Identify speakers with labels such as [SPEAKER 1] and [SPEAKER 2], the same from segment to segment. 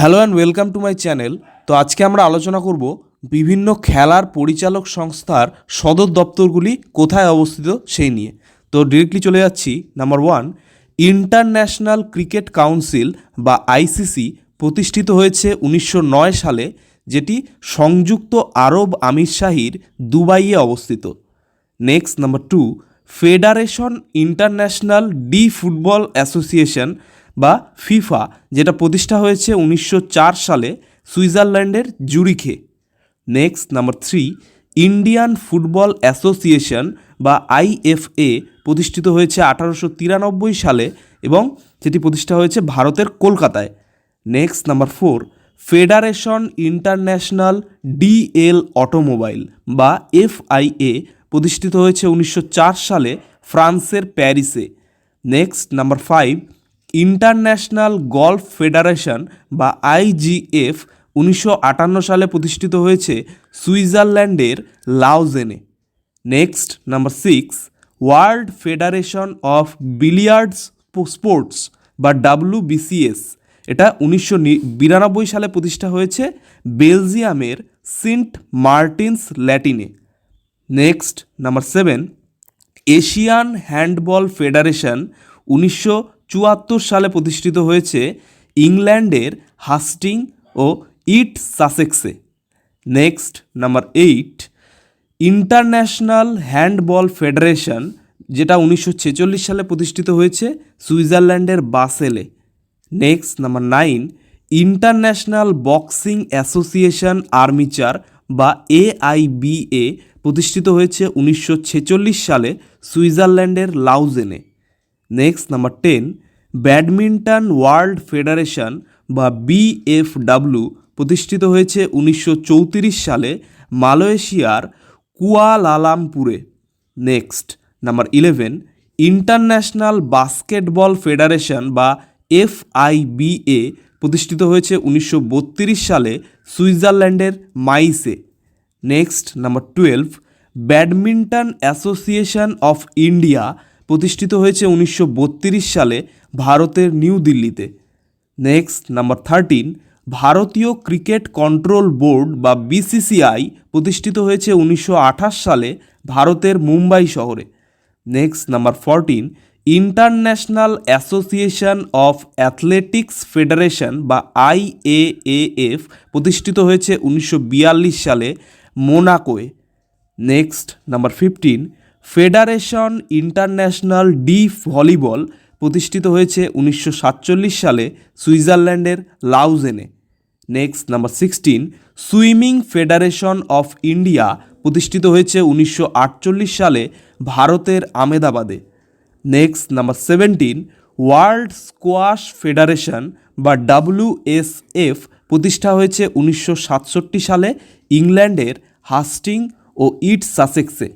[SPEAKER 1] Hello and welcome to my channel. তো আজকে আমরা আলোচনা করব বিভিন্ন খেলার পরিচালক সংস্থার সদর দপ্তরগুলি কোথায় অবস্থিত সেই নিয়ে। তো ডিরেক্টলি চলে যাচ্ছি। Number one International Cricket Council বা আইসিসি প্রতিষ্ঠিত হয়েছে উনিশশো নয় সালে, যেটি সংযুক্ত আরব আমিরশাহীর দুবাইয়ে অবস্থিত। Next number two Fédération Internationale de Football Association বা ফিফা, যেটা প্রতিষ্ঠা হয়েছে উনিশশো চার সালে সুইজারল্যান্ডের জুরিখে। Next, number three, Indian Football Association বা আইএফএ প্রতিষ্ঠিত হয়েছে আঠারোশো তিরানব্বই সালে এবং সেটি প্রতিষ্ঠা হয়েছে ভারতের কলকাতায়। Next, number four, Fédération Internationale de l' Automobile বা এফআইএ প্রতিষ্ঠিত হয়েছে উনিশশো চার সালে ফ্রান্সের প্যারিসে। Next, number five International Golf Federation বা আইজিএফ উনিশশো আটান্ন সালে প্রতিষ্ঠিত হয়েছে সুইজারল্যান্ডের লাউজেনে next, number six, World Federation of Billiards Sports বা ডাব্লিউবিসিএস এটা উনিশশো বিরানব্বই সালে প্রতিষ্ঠা হয়েছে বেলজিয়ামের Sint Martins ল্যাটিনে। Next, number seven, Asian Handball Federation উনিশশো চুয়াত্তর সালে প্রতিষ্ঠিত হয়েছে ইংল্যান্ডের হাস্টিং ও East সাসেক্সে। Next, number eight, International Handball Federation, যেটা উনিশশো ছেচল্লিশ সালে প্রতিষ্ঠিত হয়েছে সুইজারল্যান্ডের বাসেলে। Next, number nine, International Boxing Association amateur বা এআইবিএ প্রতিষ্ঠিত হয়েছে উনিশশো ছেচল্লিশ সালে সুইজারল্যান্ডের লাউজেনে। Next number ten, Badminton World Federation বা বিএফডাব্লিউ প্রতিষ্ঠিত হয়েছে উনিশশো চৌত্রিশ সালে মালয়েশিয়ার কুয়ালালামপুরে। Next number eleven, International Basketball Federation বা এফআইবিএ প্রতিষ্ঠিত হয়েছে উনিশশো বত্রিশ সালে সুইজারল্যান্ডের মাইসে। Next number twelve, Badminton Association of India প্রতিষ্ঠিত হয়েছে উনিশশো বত্রিশ সালে ভারতের নিউ দিল্লিতে। নেক্সট, নাম্বার থার্টিন, ভারতীয় ক্রিকেট কন্ট্রোল বোর্ড বা বিসিসিআই প্রতিষ্ঠিত হয়েছে উনিশশো আঠাশ সালে ভারতের মুম্বাই শহরে। Next, number fourteen, International Association of Athletics Federation বা আইএএএফ প্রতিষ্ঠিত হয়েছে উনিশশো বিয়াল্লিশ সালে মোনাকোয়ে। Next, number fifteen Fédération Internationale de Volleyball প্রতিষ্ঠিত হয়েছে উনিশশো সাতচল্লিশ সালে সুইজারল্যান্ডের লাউজেনে। Next, number sixteen, Swimming Federation of India প্রতিষ্ঠিত হয়েছে উনিশশো আটচল্লিশ সালে ভারতের আমেদাবাদে। Next, number seventeen, World Squash Federation বা ডাব্লিউএসএফ প্রতিষ্ঠা হয়েছে উনিশশো সাতষট্টি সালে ইংল্যান্ডের হাস্টিং ও East সাসেক্সে।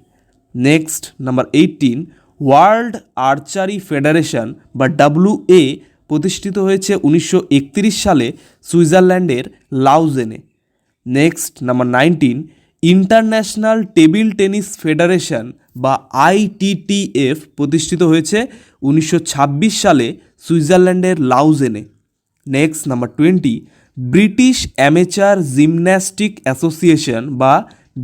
[SPEAKER 1] Next number eighteen World Archery Federation বা ডাব্লিউএ প্রতিষ্ঠিত হয়েছে উনিশশো একত্রিশ সালে সুইজারল্যান্ডের লাউজেনে। Next number nineteen International Table Tennis Federation বা আইটিটিএফ প্রতিষ্ঠিত হয়েছে উনিশশো ছাব্বিশ সালে সুইজারল্যান্ডের লাউজেনে। Next number twenty British Amateur Gymnastic Association বা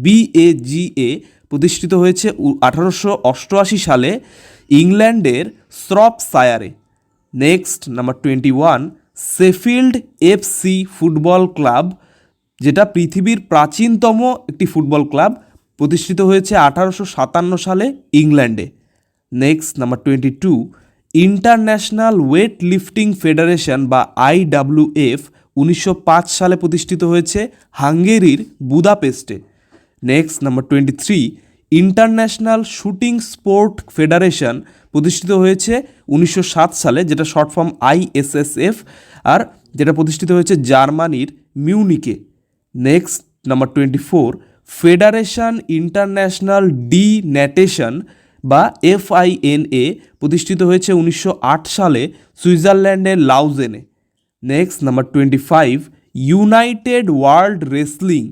[SPEAKER 1] বিএজিএ প্রতিষ্ঠিত হয়েছে আঠারোশো অষ্টআশি সালে ইংল্যান্ডের স্রপ সায়ারে next, number twenty one Sheffield FC football club, যেটা পৃথিবীর প্রাচীনতম একটি ফুটবল ক্লাব, প্রতিষ্ঠিত হয়েছে আঠারোশো সাতান্ন সালে ইংল্যান্ডে। Next, number twenty two, International weightlifting Federation বা আইডাব্লিউএফ উনিশশো পাঁচ সালে প্রতিষ্ঠিত হয়েছে হাঙ্গেরির বুদাপেস্টে। Next, number twenty three International Shooting Sport Federation প্রতিষ্ঠিত হয়েছে উনিশশো সাত সালে, যেটা শর্ট ফর্ম আইএসএসএফ আর যেটা প্রতিষ্ঠিত হয়েছে জার্মানির মিউনিকে। Next, number twenty four, Fédération Internationale de Natation বা এফআইএনএ প্রতিষ্ঠিত হয়েছে উনিশশো আট সালে সুইজারল্যান্ডের লাউজেনে। Next, number twenty five, United World Wrestling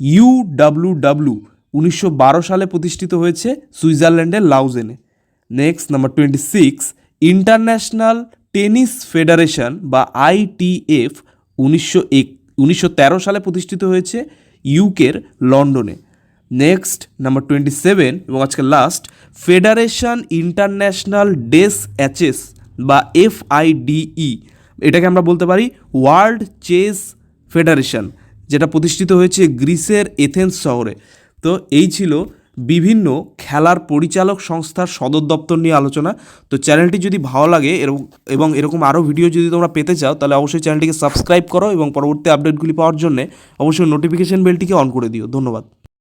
[SPEAKER 1] UWW উনিশশো বারো সালে প্রতিষ্ঠিত হয়েছে সুইজারল্যান্ডের লাউজেনে। Next number twenty six International Tennis Federation বা আইটিএফ উনিশশো এক, উনিশশো সালে প্রতিষ্ঠিত হয়েছে ইউকের লন্ডনে। নেক্সট নাম্বার টোয়েন্টি সেভেন এবং আজকে লাস্ট ফেডারেশন ইন্টারন্যাশনাল ডেস অ্যাচেস বা এফ এফআইডিই এটাকে আমরা বলতে পারি ওয়ার্ল্ড চেস ফেডারেশন যেটা প্রতিষ্ঠিত হয়েছে গ্রিসের এথেন্স শহরে। তো এই ছিল বিভিন্ন খেলার পরিচালক সংস্থার সদর দপ্তর নিয়ে আলোচনা। তো চ্যানেলটি যদি ভালো লাগে এবং এরকম আরও ভিডিও যদি তোমরা পেতে চাও, তাহলে অবশ্যই চ্যানেলটিকে সাবস্ক্রাইব করো এবং পরবর্তী আপডেটগুলি পাওয়ার জন্য অবশ্যই নোটিফিকেশন বেলটিকে অন করে দিও। ধন্যবাদ।